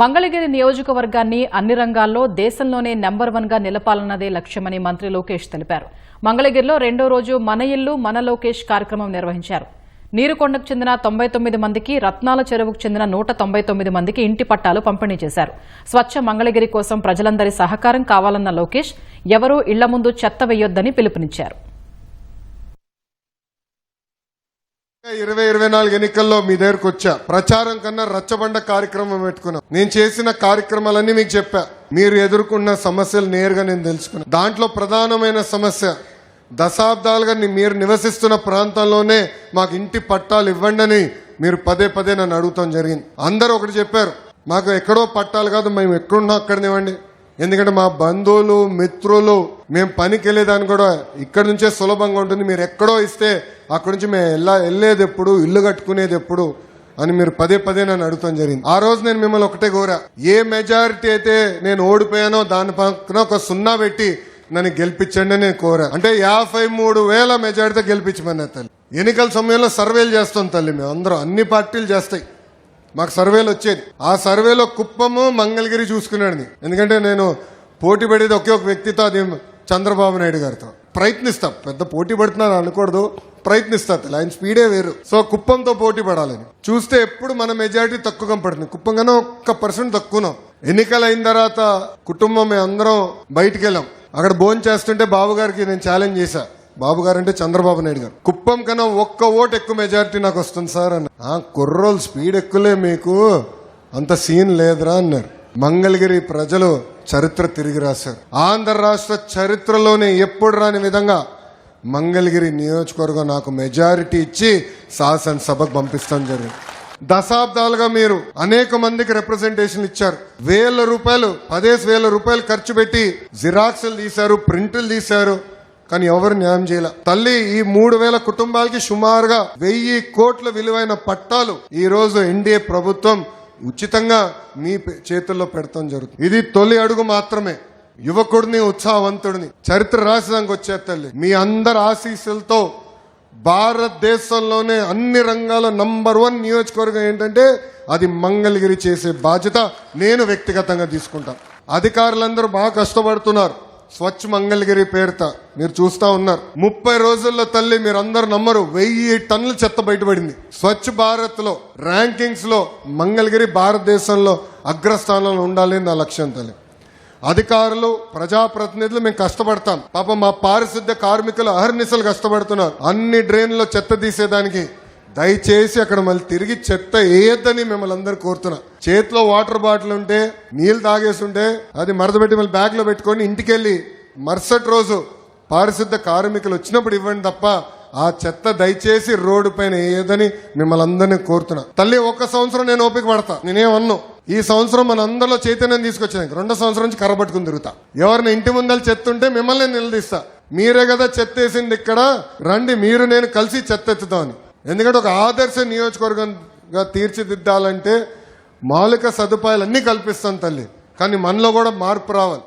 మంగళగిరి నియోజకవర్గాన్ని అన్ని రంగాల్లో దేశంలోనే నెంబర్ వన్గా నిలపాలన్నదే లక్ష్యమని మంత్రి లోకేష్ తెలిపారు. మంగళగిరిలో రెండో రోజు మన ఇల్లు మన లోకేష్ కార్యక్రమం నిర్వహించారు. నీరుకొండకు చెందిన తొంభై తొమ్మిది మందికి రత్నాల చెరువుకు చెందిన నూట తొంభై తొమ్మిది మందికి ఇంటి పట్టాలు పంపిణీ చేశారు. స్వచ్ఛ మంగళగిరి కోసం ప్రజలందరి సహకారం కావాలన్న లోకేష్ ఎవరూ ఇళ్ళ ముందు చెత్త వేయొద్దని పిలుపునిచ్చారు. ఇరవై ఇరవై నాలుగు ఎన్నికల్లో మీ దగ్గరకు వచ్చా. ప్రచారం కన్నా రచ్చబండ కార్యక్రమం పెట్టుకున్నా. నేను చేసిన కార్యక్రమాలన్నీ మీకు చెప్పా. మీరు ఎదుర్కొన్న సమస్యలు నేరుగా నేను తెలుసుకున్నా. దాంట్లో ప్రధానమైన సమస్య దశాబ్దాలుగా మీరు నివసిస్తున్న ప్రాంతంలోనే మాకు ఇంటి పట్టాలు ఇవ్వండి అని మీరు పదే పదే నన్ను అడుగుతాం జరిగింది. అందరూ ఒకటి చెప్పారు మాకు ఎక్కడో పట్టాలు కాదు మేము ఎక్కడున్నా అక్కడనివ్వండి ఎందుకంటే మా బంధువులు మిత్రులు మేము పనికి వెళ్ళేదాన్ని కూడా ఇక్కడ నుంచే సులభంగా ఉంటుంది. మీరు ఎక్కడో ఇస్తే అక్కడి నుంచి మేము వెళ్ళా వెళ్ళేది ఎప్పుడు ఇల్లు కట్టుకునేది ఎప్పుడు అని మీరు పదే పదే నన్ను అడుగుతాం జరిగింది. ఆ రోజు నేను మిమ్మల్ని ఒకటే కోరా. ఏ మెజారిటీ అయితే నేను ఓడిపోయానో దాని పక్కన ఒక సున్నా పెట్టి నన్ను గెలిపించండి నేను కోరా. అంటే యాభై మూడు వేల మెజారిటీతో గెలిపించమన్నా తల్లి. ఎన్నికల సమయంలో సర్వేలు చేస్తాం తల్లి మేము. అందరం అన్ని పార్టీలు చేస్తాయి. మాకు సర్వేలు వచ్చేది. ఆ సర్వేలో కుప్పము మంగళగిరి చూసుకున్నాడు ఎందుకంటే నేను పోటీ పడేది ఒకే ఒక వ్యక్తితో అది చంద్రబాబు నాయుడు గారితో. ప్రయత్నిస్తాం. పెద్ద పోటీ పడుతున్నాను అనకూడదు. ప్రయత్నిస్తారు. తల్లి. ఆయన స్పీడే వేరు. సో కుప్పంతో పోటీ పడాలని. చూస్తే ఎప్పుడు మన మెజారిటీ తక్కువగా పడుతుంది కుప్పం కన్నా ఒక్క పర్సెంట్ తక్కువనాం. ఎన్నికలు అయిన తర్వాత కుటుంబం అందరం బయటికి వెళ్ళాం అక్కడ భోజనం చేస్తుంటే బాబు గారికి నేను ఛాలెంజ్ చేశా. బాబు గారు అంటే చంద్రబాబు నాయుడు గారు. కుప్పం కన్నా ఒక్క ఓటు ఎక్కువ మెజారిటీ నాకు వస్తుంది సార్ అన్న "ఆ, కుర్రోలు స్పీడ్ ఎక్కువలే మీకు. అంత సీన్ లేదురా అన్నారు. మంగళగిరి ప్రజలు చరిత్ర తిరిగి రాశారు. ఆంధ్ర రాష్ట్ర చరిత్రలోనే ఎప్పుడు రాని విధంగా మంగళగిరి నియోజకవర్గం నాకు మెజారిటీ ఇచ్చి శాసనసభకు పంపిస్తాం జరిగింది. దశాబ్దాలుగా మీరు అనేక మందికి రిప్రజెంటేషన్ ఇచ్చారు. వేల రూపాయలు పదేసి వేల రూపాయలు ఖర్చు పెట్టి జిరాక్స్లు తీశారు ప్రింట్లు తీశారు. కానీ ఎవరు న్యాయం చేయలే. తల్లి ఈ మూడు వేల కుటుంబాలకి సుమారుగా వెయ్యి కోట్ల విలువైన పట్టాలు ఈ రోజు ఎన్డీఏ ప్రభుత్వం ఉచితంగా మీ పే- చేతుల్లో పెడతాం జరుగుతుంది. ఇది తొలి అడుగు మాత్రమే. యువకుడిని ఉత్సాహవంతుడిని చరిత్ర రాసేదానికి వచ్చే తల్లి. మీ అందరి ఆశీస్సులతో భారతదేశంలోనే అన్ని రంగాల నంబర్ వన్ నియోజకవర్గం ఏంటంటే అది మంగళగిరి చేసే బాధ్యత నేను వ్యక్తిగతంగా తీసుకుంటాను అధికారులందరూ బాగా కష్టపడుతున్నారు. స్వచ్ఛ మంగళగిరి పేరుత మీరు చూస్తా ఉన్నారు. ముప్పై రోజుల్లో తల్లి మీరు అందరు నమ్మరు వెయ్యి టన్నుల చెత్త బయటపడింది. స్వచ్ఛ భారత్లో ర్యాంకింగ్స్లో మంగళగిరి భారతదేశంలో అగ్రస్థానంలో ఉండాలి నా లక్ష్యం తల్లి. అధికారులు ప్రజాప్రతినిధులు మేము కష్టపడతాం. పాపం మా పారిశుద్ధ కార్మికులు అహర్నిశలు కష్టపడుతున్నారు. అన్ని డ్రైన్లో చెత్త తీసేదానికి దయచేసి అక్కడ మళ్ళీ తిరిగి చెత్త వేయొద్దని మిమ్మల్ని అందరు కోరుతున్నా. చేతిలో వాటర్ బాటిల్ ఉంటే నీళ్ళు తాగేసి ఉంటే అది మరదబెట్టి మళ్ళీ బ్యాగ్లో పెట్టుకొని ఇంటికి వెళ్ళి మరుసటి రోజు పారిశుద్ధ కార్మికులు వచ్చినప్పుడు ఇవ్వండి తప్ప ఆ చెత్త దయచేసి రోడ్డు పైన వేయదని మిమ్మల్ని అందరినీ కోరుతున్నా. తల్లి ఒక్క సంవత్సరం నేను ఓపిక పడతా. నేనేమన్నా ఈ సంవత్సరం మన అందరిలో చైతన్యం తీసుకొచ్చాను రెండో సంవత్సరం నుంచి కర్ర పట్టుకుని తిరుగుతా. ఎవరిని ఇంటి ముందర చెత్త ఉంటే మిమ్మల్ని నిలదీస్తా. మీరే కదా చెత్తేసింది ఇక్కడ రండి మీరు నేను కలిసి చెత్తెత్తుతాను ఎందుకంటే ఒక ఆదర్శ నియోజకవర్గంగా తీర్చిదిద్దాలంటే మౌలిక సదుపాయాలన్నీ కల్పిస్తాను తల్లి. కానీ మనలో కూడా మార్పు రావాలి.